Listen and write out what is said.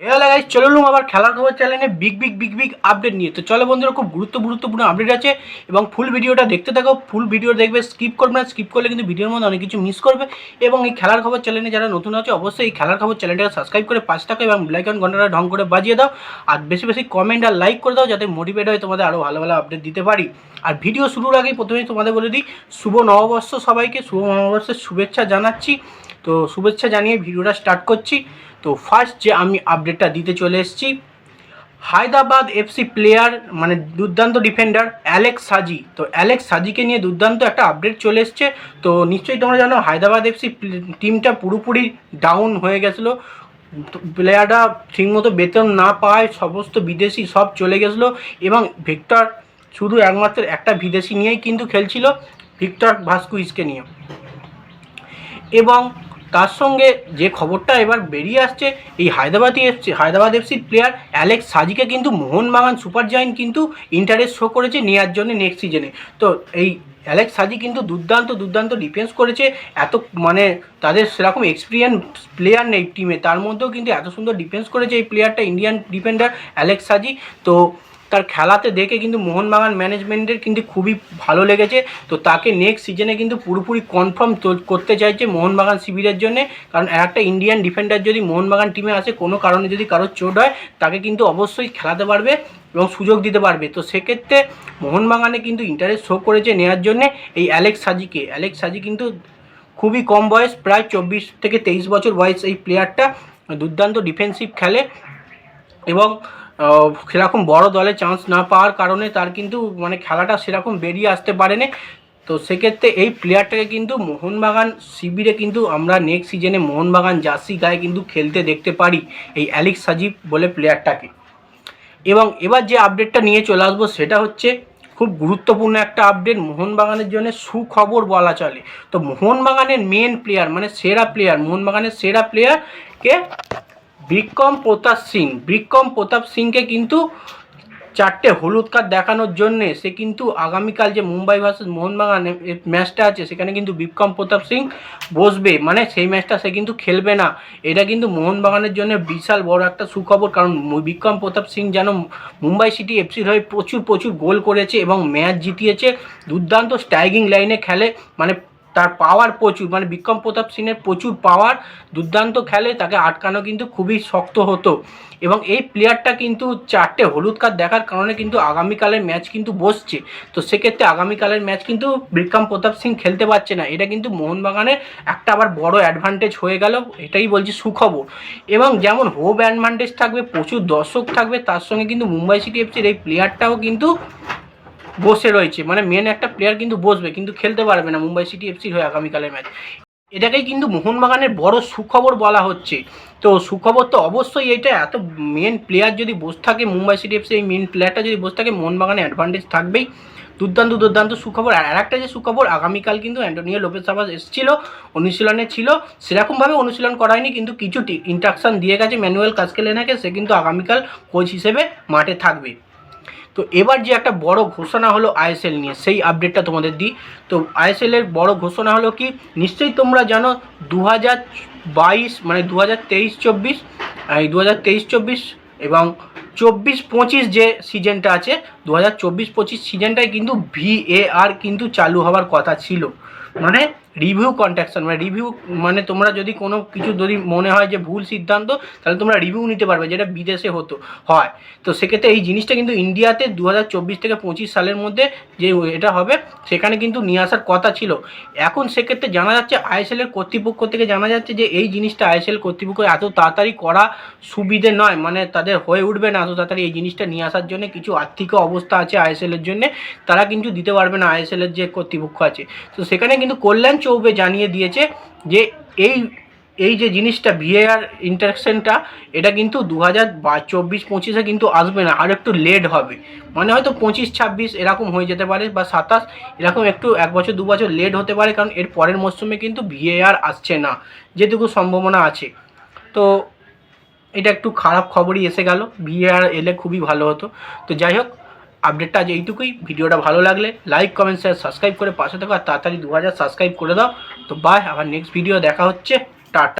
এলা গাইজ চলে এলুম আবার খেলার খবর চ্যানেলে big big big big update নিয়ে। তো চলো বন্ধুরা, খুব গুরুত্ব গুরুত্বপূর্ণ আপডেট আছে এবং ফুল ভিডিওটা দেখতে থাকো। ফুল ভিডিও দেখবে স্কিপ করবে না স্কিপ করলে কিন্তু ভিডিওর মধ্যে অনেক কিছু মিস করবে। এবং এই খেলার খবর চ্যানেলে যারা নতুন আছে, অবশ্যই এই খেলার খবর চ্যানেলটাকে সাবস্ক্রাইব করে পাঁচ টাকা এবং ব্ল্যাক ঘন্টাটা ঢং করে বাজিয়ে দাও। আর বেশি বেশি কমেন্ট আর লাইক করে দাও, যাতে মোটিভেট হয় তোমাদের আরও ভালো ভালো আপডেট দিতে পারি। আর ভিডিও শুরুর আগেই প্রথমেই তোমাদের বলে দিই, শুভ নববর্ষ সবাইকে, শুভ নববর্ষের শুভেচ্ছা জানাচ্ছি। তো শুভেচ্ছা জানিয়ে ভিডিওটা স্টার্ট করছি। তো ফার্স্ট যে আমি আপডেটটা দিতে চলে এসেছি, হায়দ্রাবাদ এফসি প্লেয়ার মানে দুর্দান্ত ডিফেন্ডার অ্যালেক্স সাজি তো অ্যালেক্স সাজিকে নিয়ে দুর্দান্ত একটা আপডেট চলে এসছে। তো নিশ্চয়ই তোমরা জানো, হায়দ্রাবাদ এফসি টিমটা পুরোপুরি ডাউন হয়ে গেছিল। প্লেয়াররা ঠিকমতো বেতন না পায়, সমস্ত বিদেশি সব চলে গেছিল এবং ভিক্টর শুধু একমাত্র একটা বিদেশি নিয়েই কিন্তু খেলছিল, ভিক্টর ভাস্কুইসকে নিয়ে। এবং তার সঙ্গে যে খবরটা এবার বেরিয়ে আসছে, এই হায়দ্রাবাদি এফসি হায়দ্রাবাদ এফসির প্লেয়ার অ্যালেক্স সাজিকে কিন্তু মোহনবাগান সুপার জায়েন্ট কিন্তু ইন্টারেস্ট শো করেছে নেওয়ার জন্য নেক্সট সিজনে তো এই অ্যালেক্স সাজি কিন্তু দুর্দান্ত দুর্দান্ত ডিফেন্স করেছে। এত মানে তাদের সেরকম এক্সপিরিয়েন্স প্লেয়ার নেই টিমে তার মধ্যেও কিন্তু এত সুন্দর ডিফেন্স করেছে এই প্লেয়ারটা ইন্ডিয়ান ডিফেন্ডার অ্যালেক্স সাজি তো তার খেলাতে দেখে কিন্তু মোহনবাগান ম্যানেজমেন্টের কিন্তু খুবই ভালো লেগেছে। তো তাকে নেক্সট সিজনে কিন্তু পুরোপুরি কনফার্ম করতে চাইছে মোহনবাগান শিবিরের জন্য। কারণ একটা ইন্ডিয়ান ডিফেন্ডার যদি মোহনবাগান টিমে আসে, কোনো কারণে যদি কারোর চোট হয়, তাকে কিন্তু অবশ্যই খেলাতে পারবে এবং সুযোগ দিতে পারবে। তো সেক্ষেত্রে মোহনবাগানে কিন্তু ইন্টারেস্ট শো করেছে নেওয়ার জন্যে এই অ্যালেক্স সাজিকে অ্যালেক্স সাজি কিন্তু খুবই কম বয়স, প্রায় চব্বিশ থেকে তেইশ বছর বয়স এই প্লেয়ারটা দুর্দান্ত ডিফেন্সিভ খেলে। এবং সেরকম বড় দলে চান্স না পাওয়ার কারণে তার কিন্তু মানে খেলাটা সেরকম বেরিয়ে আসতে পারেনি। তো সেক্ষেত্রে এই প্লেয়ারটাকে কিন্তু মোহনবাগান শিবিরে কিন্তু আমরা নেক্সট সিজনে মোহনবাগান জার্সি গায়ে কিন্তু খেলতে দেখতে পারি এই অ্যালেক্স সাজিব বলে প্লেয়ারটাকে এবং এবার যে আপডেটটা নিয়ে চলে আসব সেটা হচ্ছে, খুব গুরুত্বপূর্ণ একটা আপডেট মোহনবাগানের জন্য সুখবর বলা চলে। তো মোহনবাগানের মেন প্লেয়ার মানে সেরা প্লেয়ার মোহনবাগানের সেরা প্লেয়ারকে বিক্রম প্রতাপ সিং। বিক্রম প্রতাপ সিংকে কিন্তু চারটে হলুদ কার্ড দেখানোর জন্যে সে কিন্তু আগামীকাল যে মুম্বাই ভার্সেস মোহনবাগান ম্যাচটা আছে, সেখানে কিন্তু বিক্রম প্রতাপ সিং বসবে। মানে সেই ম্যাচটা সে কিন্তু খেলবে না। এটা কিন্তু মোহনবাগানের জন্য বিশাল বড় একটা সুখবর। কারণ বিক্রম প্রতাপ সিং যেন মুম্বাই সিটি এফসির হয়ে প্রচুর প্রচুর গোল করেছে এবং ম্যাচ জিতিয়েছে। দুর্দান্ত স্ট্রাইকিং লাইনে খেলে। মানে তার পাওয়ার প্রচুর মানে বিক্রম প্রতাপ সিংয়ের প্রচুর পাওয়ার দুর্দান্ত খেলে তাকে আটকানো কিন্তু খুবই শক্ত হতো। এবং এই প্লেয়ারটা কিন্তু চারটে হলুদ কার্ড দেখার কারণে কিন্তু আগামীকালের ম্যাচ কিন্তু বসছে। তো সেক্ষেত্রে আগামীকালের ম্যাচ কিন্তু বিক্রম প্রতাপ সিং খেলতে পারছে না। এটা কিন্তু মোহনবাগানের একটা আবার বড় অ্যাডভান্টেজ হয়ে গেল, এটাই বলছি সুখবর। এবং যেমন হোপ অ্যাডভান্টেজ থাকবে, প্রচুর দর্শক থাকবে, তার সঙ্গে কিন্তু মুম্বাই সিটি এফসির এই প্লেয়ারটাও কিন্তু বসে রয়েছে। মানে মেন একটা প্লেয়ার কিন্তু বসবে, কিন্তু খেলতে পারবে না মুম্বাই সিটি এফসির হয়ে আগামীকালের ম্যাচ এটাকেই কিন্তু মোহনবাগানের বড় সুখবর বলা হচ্ছে। তো সুখবর তো অবশ্যই এটা, এত মেন প্লেয়ার যদি বসে থাকে, মুম্বাই সিটি এফসি এই মেন প্লেয়ারটা যদি বসে থাকে, মোহনবাগানে অ্যাডভান্টেজ থাকবেই। দুর্দান্ত দুর্দান্ত সুখবর। আর আরেকটা যে সুখবর, আগামীকাল কিন্তু অ্যান্টোনিও লোপেস আবাস এসেছিল, অনুশীলনে ছিল। সেরকমভাবে অনুশীলন করায়নি, কিন্তু কিছু ইন্ট্রাকশন দিয়ে গেছে। ম্যানুয়াল কাজকেলেনাকে সে কিন্তু আগামীকাল কোচ হিসেবে মাঠে থাকবে। তো এবার যে একটা বড় ঘোষণা হলো আইএসএল নিয়ে, সেই আপডেটটা তোমাদের দিই। তো আইএসএল এর বড় ঘোষণা হলো কি, নিশ্চয়ই তোমরা জানো দু বাইশ মানে দু হাজার তেইশ চব্বিশ, এই দু হাজার তেইশ চব্বিশ এবং চব্বিশ পঁচিশ যে সিজনটা আছে দু হাজার চব্বিশ পঁচিশ সিজনটায় কিন্তু ভিএআর কিন্তু চালু হওয়ার কথা ছিল। মানে রিভিউ কন্ট্যাকশন মানে রিভিউ মানে তোমরা যদি কোনো কিছু যদি মনে হয় যে ভুল সিদ্ধান্ত, তাহলে তোমরা রিভিউ নিতে পারবে যেটা বিদেশে হতো, হয়। তো সেক্ষেত্রে এই জিনিসটা কিন্তু ইন্ডিয়াতে দু হাজার চব্বিশ থেকে পঁচিশ সালের মধ্যে যে এটা হবে, সেখানে কিন্তু নিয়ে আসার কথা ছিল। এখন সেক্ষেত্রে জানা যাচ্ছে আইএসএল এর কর্তৃপক্ষ থেকে জানা যাচ্ছে যে এই জিনিসটা আইএসএল কর্তৃপক্ষ এত তাড়াতাড়ি করা সুবিধে নয় মানে তাদের হয়ে উঠবে না এত তাড়াতাড়ি এই জিনিসটা নিয়ে আসার জন্য, কিছু আর্থিক অবস্থা আছে আইএসএল এর জন্য, তারা কিন্তু দিতে পারবে না আইএসএল এর যে কর্তৃপক্ষ আছে। তো সেখানে কিন্তু কল্যাণ চৌবে জানিয়ে দিয়েছে যে এই এই যে জিনিসটা ভিএআর ইন্টারেকশনটা, এটা কিন্তু দু হাজার চব্বিশ পঁচিশে কিন্তু আসবে না, আর একটু লেট হবে। মানে হয়তো পঁচিশ, ছাব্বিশ এরকম হয়ে যেতে পারে বা সাতাশ এরকম একটু এক বছর, দু বছর লেট হতে পারে, কারণ এর পরের মরশুমে কিন্তু ভিএআর আসছে না, যেটুকু সম্ভাবনা আছে। তো এটা একটু খারাপ খবরই এসে গেল, ভিএআর এলে খুবই ভালো হতো। তো যাই হোক আপডেটটা আজ এইটুকুই। ভিডিওটা ভালো লাগলে লাইক কমেন্ট শেয়ার সাবস্ক্রাইব করে পাশে থাকো আর তাড়াতাড়ি দু হাজার সাবস্ক্রাইব করে দাও। তো বাই আবার নেক্সট ভিডিও দেখা হচ্ছে। টাটা।